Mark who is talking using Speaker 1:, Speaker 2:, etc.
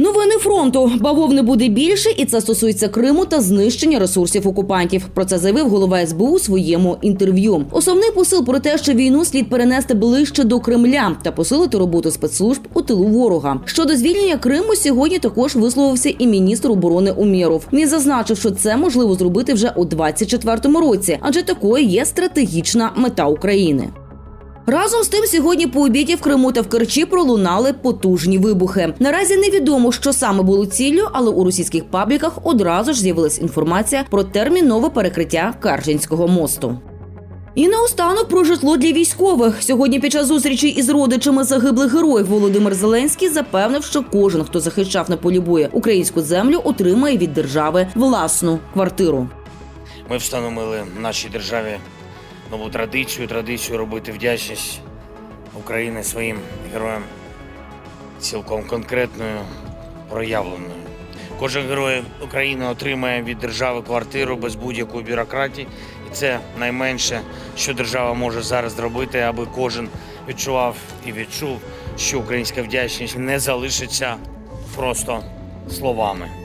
Speaker 1: Новини фронту бавовни буде більше, і це стосується Криму та знищення ресурсів окупантів. Про це заявив голова СБУ у своєму інтерв'ю. Основний посил про те, що війну слід перенести ближче до Кремля та посилити роботу спецслужб у тилу ворога. Щодо звільнення Криму, сьогодні також висловився і міністр оборони Умєров. Він зазначив, що це можливо зробити вже у 24-му році, адже такою є стратегічна мета України. Разом з тим, сьогодні по обіді в Криму та в Керчі пролунали потужні вибухи. Наразі невідомо, що саме було ціллю, але у російських пабліках одразу ж з'явилась інформація про термінове перекриття Каржинського мосту. І наостанок про житло для військових. Сьогодні під час зустрічі із родичами загиблих героїв Володимир Зеленський запевнив, що кожен, хто захищав на полі бою українську землю, отримає від держави власну квартиру.
Speaker 2: Ми встановили в нашій державі нову традицію, традицію робити вдячність України своїм героям цілком конкретною, проявленою. Кожен герой України отримає від держави квартиру без будь-якої бюрократії, і це найменше, що держава може зараз зробити, аби кожен відчував і відчув, що українська вдячність не залишиться просто словами.